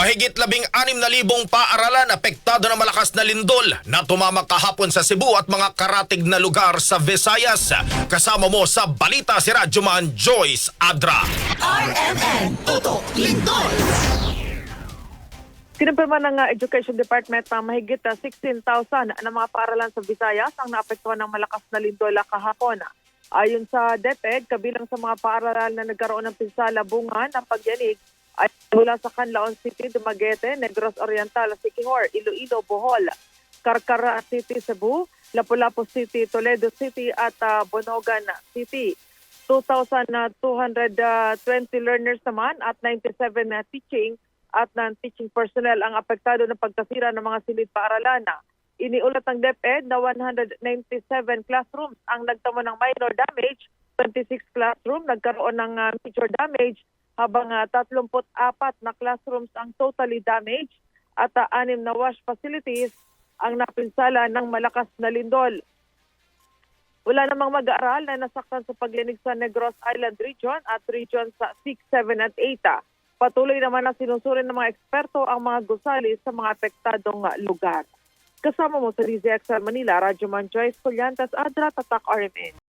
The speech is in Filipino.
Mahigit labing anim na libong paaralan apektado ng malakas na lindol na tumama kahapon sa Cebu at mga karatig na lugar sa Visayas. Kasama mo sa balita si Radyoman Joyce Adra. RMN Tutok Lindol. Kinumpirma ng uh, Education Department na mahigit uh, 16,000 na mga paaralan sa Visayas ang naapektuhan ng malakas na lindola kahapon. Ayon sa DepEd, kabilang sa mga paaralan na nagkaroon ng pinsala bunga ng pagyanig ay mula sa Canlaon City, Dumaguete, Negros Oriental, Siquijor, Iloilo, Bohol, Carcara City, Cebu, Lapu-Lapu City, Toledo City at uh, Bonogan City. 2,220 learners naman at 97 na teaching at non-teaching personnel ang apektado ng pagkasira ng mga silid paaralan. Iniulat ng DepEd na 197 classrooms ang nagtamo ng minor damage, 26 classroom nagkaroon ng uh, major damage, habang uh, 34 na classrooms ang totally damaged at uh, anim na wash facilities ang napinsala ng malakas na lindol. Wala namang mag-aaral na nasaktan sa paglinig sa Negros Island Region at region sa 6, 7 at 8. Patuloy naman na sinusurin ng mga eksperto ang mga gusali sa mga apektadong lugar. Kasama mo sa DZXL Manila, Radyo Man Joyce Adra, Tatak RMN.